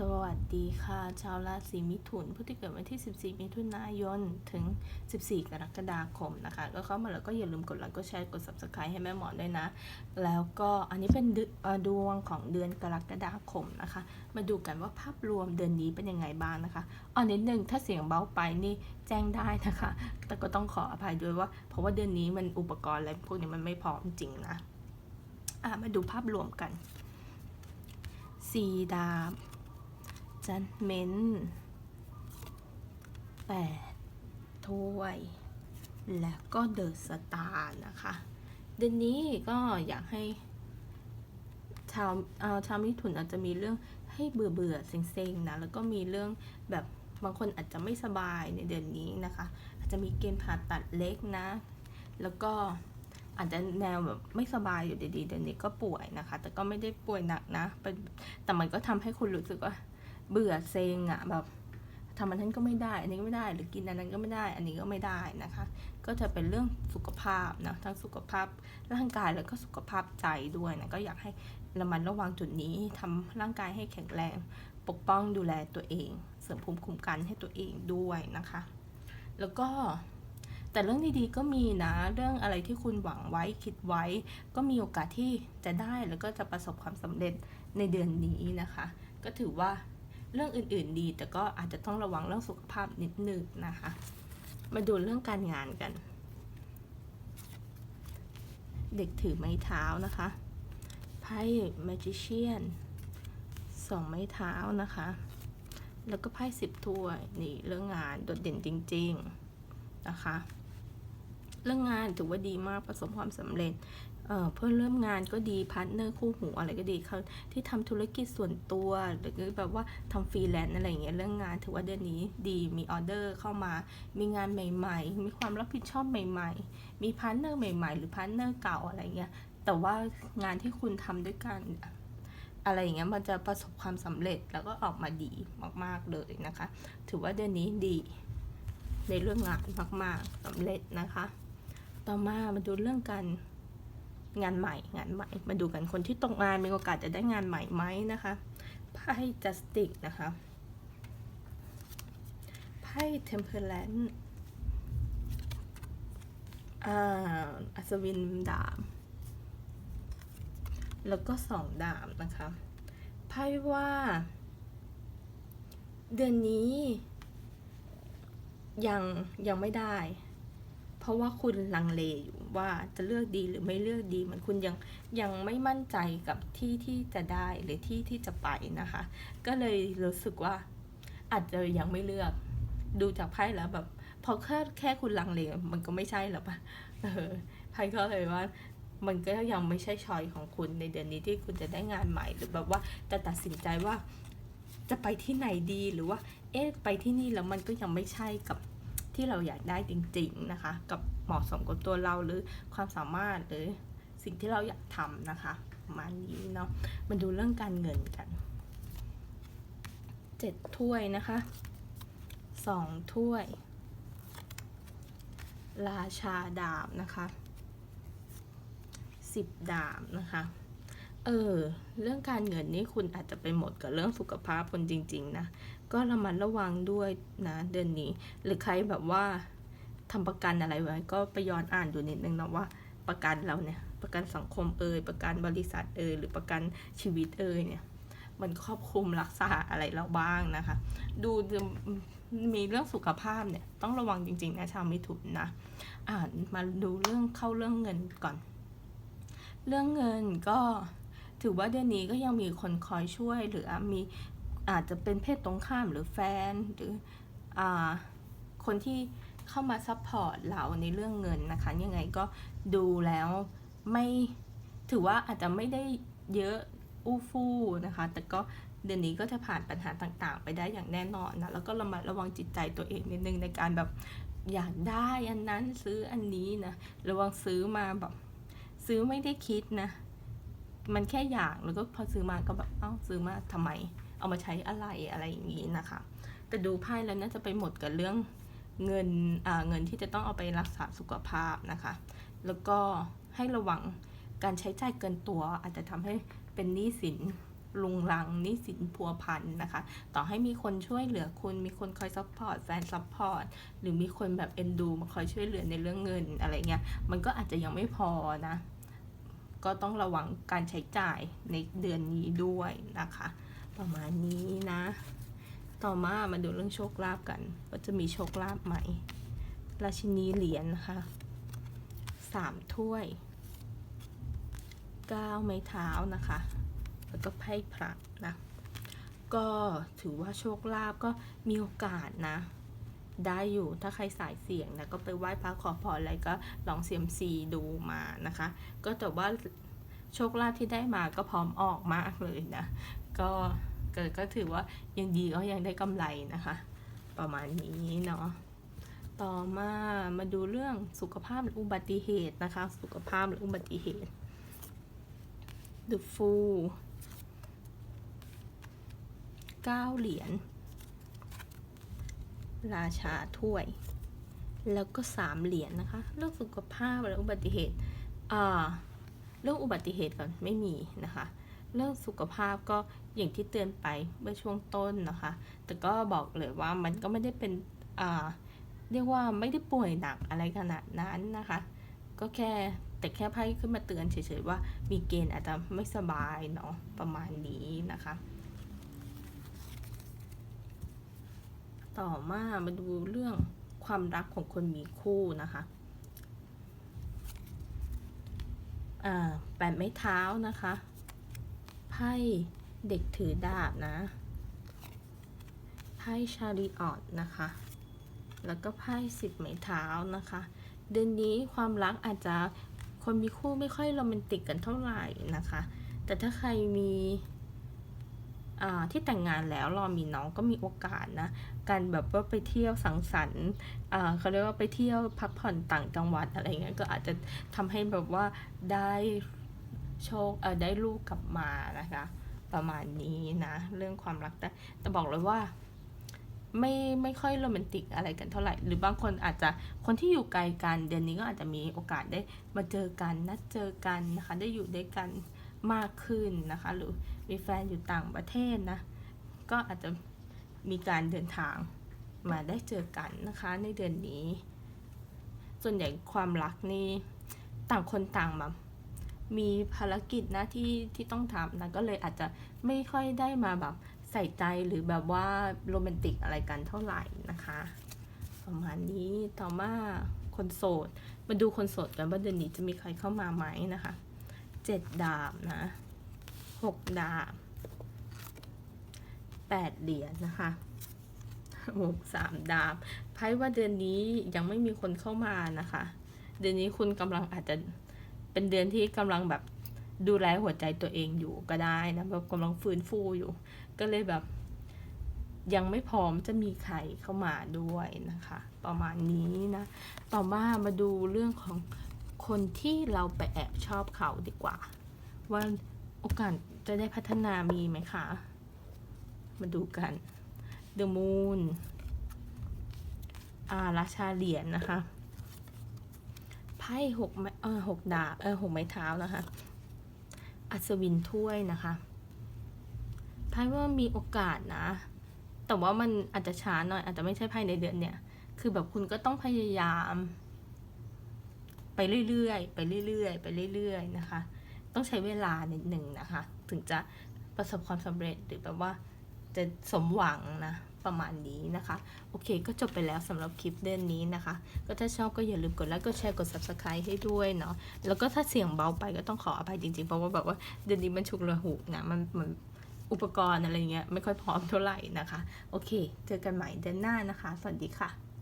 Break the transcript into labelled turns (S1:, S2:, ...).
S1: สวัสดีค่ะ ชาวราศีมิถุน ผู้ที่เกิดวันที่ 14 มิถุนายน ถึง 14 กรกฎาคมนะคะ ก็เข้ามาแล้วก็อย่าลืมกดไลค์ กดแชร์ กด subscribe ให้แม่หมอด้วยนะ แล้วก็อันนี้เป็นดดวงของเดือนกรกฎาคมนะคะ มาดูกันว่าภาพรวมเดือนนี้เป็นยังไงบ้างนะคะอ๋อนิดนึงถ้าเสียงเบาไปนี่แจ้งได้นะคะ แต่ก็ต้องขออภัยด้วยว่า เพราะว่าเดือนนี้มันอุปกรณ์อะไรพวกนี้มันไม่พร้อมจริงนะ อะมาดูภาพรวมกันสีดาบ จันเมนแปดถ้วย แล้วก็เดอะสตาร์นะคะ เดือนนี้ก็อยากให้ ชาวชาวมิถุนอาจจะมีเรื่องให้เบื่อเบื่อเซ็งๆนะ แล้วก็มีเรื่องแบบบางคนอาจจะไม่สบายในเดือนนี้นะคะ อาจจะมีเกณฑ์ผ่าตัดเล็กนะ แล้วก็อาจจะแนวแบบไม่สบายอยู่ดีๆเดือนนี้ก็ป่วยนะคะ แต่ก็ไม่ได้ป่วยหนักนะแต่มันก็ทำให้คุณรู้สึกว่า เบื่อเซ็งอะแบบทำอันนั้นก็ไม่ได้ อันนี้ก็ไม่ได้ หรือกินอันนั้นก็ไม่ได้ อันนี้ก็ไม่ได้นะคะ ก็จะเป็นเรื่องสุขภาพนะ ทั้งสุขภาพร่างกายแล้วก็สุขภาพใจด้วยนะ ก็อยากให้ระมัดระวังจุดนี้ทำร่างกายให้แข็งแรง ปกป้องดูแลตัวเอง เสริมภูมิคุ้มกันให้ตัวเองด้วยนะคะ แล้วก็แต่เรื่องดีๆก็มีนะ เรื่องอะไรที่คุณหวังไว้คิดไว้ ก็มีโอกาสที่จะได้แล้วก็จะประสบความสำเร็จในเดือนนี้นะคะ ก็ถือว่า เรื่องอื่นๆดี แต่ก็อาจจะต้องระวังเรื่องสุขภาพนิดนึงนะคะ มาดูเรื่องการงานกัน เด็กถือไม้เท้านะคะไพ่ magician สองไม้เท้านะคะ แล้วก็ไพ่สิบถ้วยนี่เรื่องงานโดดเด่นจริง ๆนะคะ เรื่องงานถือว่าดีมากประสบความสำเร็จ เพื่อนเริ่มงานก็ดีพาร์ทเนอร์คู่หูอะไรก็ดีเขาที่ทำธุรกิจส่วนตัวหรือแบบว่าทำฟรีแลนซ์อะไรอย่างเงี้ยเรื่องงานถือว่าเดือนนี้ดีมีออเดอร์เข้ามา มีงานใหม่ ๆ มีความรับผิดชอบใหม่ ๆ มีพาร์ทเนอร์ใหม่ ๆ หรือพาร์ทเนอร์เก่าอะไรเงี้ยแต่ว่างานที่คุณทำด้วยกันอะไรอย่างเงี้ยมันจะประสบความสำเร็จแล้วก็ออกมาดีมาก ๆเลยนะคะ ถือว่าเดือนนี้ดี ในเรื่องงานมากๆสำเร็จนะคะ ต่อมามาดูเรื่องการ งานใหม่งานใหม่ มาดูกันคนที่ตกงานมีโอกาสจะได้งานใหม่ไหมนะคะไพ่จัสติกนะคะไพ่เทมเพลนอ่าอัศวินดาบ แล้วก็สองดาบนะคะไพ่ว่า เดือนนี้ ยังยังไม่ได้ เพราะว่าคุณลังเลอยู่ ว่าจะเลือกดีหรือไม่เลือกดีเหมันคุณยังยังไม่มั่นใจกับที่ที่จะได้หรือที่ที่จะไปนะคะ ก็เลยรู้สึกว่าอาจจะยังไม่เลือก ดูจากไพ่แล้วแบบพอแค่แค่คุณลังเลมันก็ไม่ใช่หรอปะเออไพ่ก็เลยว่ามันก็ยังไม่ใช่ชอยของคุณในเดือนนี้ที่คุณจะได้งานใหม่ หรือแบบว่าจะตัดสินใจว่าจะไปที่ไหนดีหรือว่า เอ๊ะไปที่นี่แล้วมันก็ยังไม่ใช่กับ ที่เราอยากได้จริงๆนะคะ กับเหมาะสมกับตัวเราหรือความสามารถหรือสิ่งที่เราอยากทำนะคะประมาณนี้เนาะมาดูเรื่องการเงินกันเจ็ดถ้วยนะคะสองถ้วย ราชาดาบนะคะสิบดาบนะคะเออเรื่องการเงินนี่คุณอาจจะไปหมดกับเรื่องสุขภาพคนจริง ๆ นะ ก็ระมัดระวังด้วยนะเดือนนี้ หรือใครแบบว่าทำประกันอะไรไว้ ก็ไปย้อนอ่านดูนิดนึงนะว่าประกันเราเนี่ย ประกันสังคมเอ่ยประกันบริษัทเอ่ยหรือประกันชีวิตเอ่ยเนี่ย มันครอบคลุมรักษาอะไรเราบ้างนะคะ ดูจะมีเรื่องสุขภาพเนี่ยต้องระวังจริงๆนะชาวมิถุนนะอ่านมาดูเรื่องเข้าเรื่องเงินก่อน เรื่องเงินก็ถือว่าเดือนนี้ก็ยังมีคนคอยช่วยหรือมี อาจจะเป็นเพศตรงข้ามหรือแฟนหรืออคนที่เข้ามาซัพพอร์ตเราในเรื่องเงินนะคะ ยังไงก็ดูแล้วไม่ถือว่าอาจจะไม่ได้เยอะอู้ฟู่นะคะ แต่ก็เดือนนี้ก็จะผ่านปัญหาต่างๆ ไปได้อย่างแน่นอนนะ แล้วก็ระมัดระวังจิตใจตัวเองนิดนึงในการแบบอยากได้อันนั้นซื้ออันนี้นะ ระวังซื้อมาแบบซื้อไม่ได้คิดนะ มันแค่อยากแล้วก็พอซื้อมาก็แบบเอ้าซื้อมาทำไม เอามาใช้อะไรอะไรอย่างนี้นะคะ แต่ดูไพ่แล้วน่าจะไปหมดกับเรื่องเงินเงินที่จะต้องเอาไปรักษาสุขภาพนะคะ แล้วก็ให้ระวังการใช้จ่ายเกินตัว อาจจะทำให้เป็นหนี้สินลุงลังหนี้สินพัวพันนะคะ ต่อให้มีคนช่วยเหลือคุณ มีคนคอยซัพพอร์ตแฟนซัพพอร์ตหรือมีคนแบบเอ็นดูมาคอยช่วยเหลือในเรื่องเงินอะไรเงี้ย มันก็อาจจะยังไม่พอนะ ก็ต้องระวังการใช้จ่ายในเดือนนี้ด้วยนะคะ ประมาณนี้นะ ต่อมามาดูเรื่องโชคลาภกัน ว่าจะมีโชคลาภไหม ราชินีเหรียญนะคะสามถ้วยเก้าไม้เท้านะคะ แล้วก็ไพ่พระนะ ก็ถือว่าโชคลาภก็มีโอกาสนะ ได้อยู่ถ้าใครสายเสี่ยงนะ ก็ไปไหว้พระขอพรอะไรก็ลองเซียมซีดูมานะคะ ก็แต่ว่าโชคลาภที่ได้มาก็พร้อมออกมากเลยนะ ก็เก็ก็ถือว่ายังดีก็ยังได้กำไรนะคะ ประมาณนี้เนาะต่อมามาดูเรื่องสุขภาพหรืออุบัติเหตุนะคะ สุขภาพหรืออุบัติเหตุ The Fool เก้าเหรียญราชาถ้วย แล้วก็สามเหรียญนะคะ เรื่องสุขภาพและอุบัติเหตุอ่าเรื่องอุบัติเหตุก่อนไม่มีนะคะ เรื่องสุขภาพก็อย่างที่เตือนไปเมื่อช่วงต้นนะคะ แต่ก็บอกเลยว่ามันก็ไม่ได้เป็นอ่าเรียกว่าไม่ได้ป่วยหนักอะไรขนาดนั้นนะคะ ก็แค่แต่แค่ไพ่ขึ้นมาเตือนเฉยๆว่ามีเกณฑ์อาจจะไม่สบายเนาะประมาณนี้นะคะ ต่อมามาดูเรื่องความรักของคนมีคู่นะคะอ่าแปดไม้เท้านะคะ ไพ่เด็กถือดาบนะ ไพ่ชาริออตนะคะ แล้วก็ไพ่สิบไม้เท้านะคะ เดือนนี้ความรักอาจจะคนมีคู่ไม่ค่อยโรแมนติกกันเท่าไหร่นะคะ แต่ถ้าใครมีอ่าที่แต่งงานแล้วรอมีน้องก็มีโอกาสนะ การแบบว่าไปเที่ยวสังสรรค์อ่าเขาเรียกว่าไปเที่ยวพักผ่อนต่างจังหวัดอะไรเงี้ยก็อาจจะทำให้แบบว่าได้ โชคเออได้ลูกกลับมานะคะ ประมาณนี้นะ เรื่องความรักแต่แต่บอกเลยว่า ไม่ไม่ค่อยโรแมนติกอะไรกันเท่าไหร่ หรือบางคนอาจจะคนที่อยู่ไกลกันเดือนนี้ก็อาจจะมีโอกาสได้มาเจอกันนัดเจอกันนะคะ ได้อยู่ด้วยกันมากขึ้นนะคะ หรือมีแฟนอยู่ต่างประเทศนะ ก็อาจจะมีการเดินทางมาได้เจอกันนะคะในเดือนนี้ ส่วนใหญ่ความรักนี่ต่างคนต่างแบบ มีภารกิจหน้าที่ที่ต้องทำนะก็เลยอาจจะไม่ค่อยได้มาแบบใส่ใจหรือแบบว่าโรแมนติกอะไรกันเท่าไหร่นะคะประมาณนี้ต่อมาคนโสด มาดูคนโสดกันว่าเดือนนี้จะมีใครเข้ามาไหมนะคะเจ็ดดาบนะหกดาบแปดเหรียญนะคะหกสามดาบไพ่ว่าเดือนนี้ยังไม่มีคนเข้ามานะคะ เดือนนี้คุณกำลังอาจจะ เป็นเดือนที่กำลังแบบดูแลหัวใจตัวเองอยู่ก็ได้นะแบบกำลังฟื้นฟูอยู่ ก็เลยแบบ ยังไม่พร้อมจะมีใครเข้ามาด้วยนะคะ ประมาณนี้นะ ต่อมามาดูเรื่องของคนที่เราไปแอบชอบเขาดีกว่า ว่าโอกาสจะได้พัฒนามีไหมคะ มาดูกัน The Moon อ่าราชาเหรียญนะคะ ไพ่หกเออหกดาบเออหกไม้เท้านะคะ อัศวินถ้วยนะคะไพ่ว่ามีโอกาสนะ แต่ว่ามันอาจจะช้าหน่อย อาจจะไม่ใช่ภายในเดือนเนี่ย คือแบบคุณก็ต้องพยายาม ไปเรื่อยๆ ไปเรื่อยๆ ไปเรื่อยๆ นะคะ ต้องใช้เวลานิดหนึ่งนะคะ ถึงจะประสบความสำเร็จหรือแบบว่าจะสมหวังนะ ประมาณนี้นะคะ โอเคก็จบไปแล้วสำหรับคลิปเดือนนี้นะคะ ก็ถ้าชอบก็อย่าลืมกดไลค์กดแชร์กด subscribe ให้ด้วยเนาะแล้วก็ถ้าเสียงเบาไปก็ต้องขออภัยจริงๆ เพราะว่าแบบว่าเดือนนี้มันฉุกระหุกนะมันมันอุปกรณ์อะไรเงี้ยไม่ค่อยพร้อมเท่าไหร่นะคะ โอเค เจอกันใหม่เดือนหน้านะคะ สวัสดีค่ะ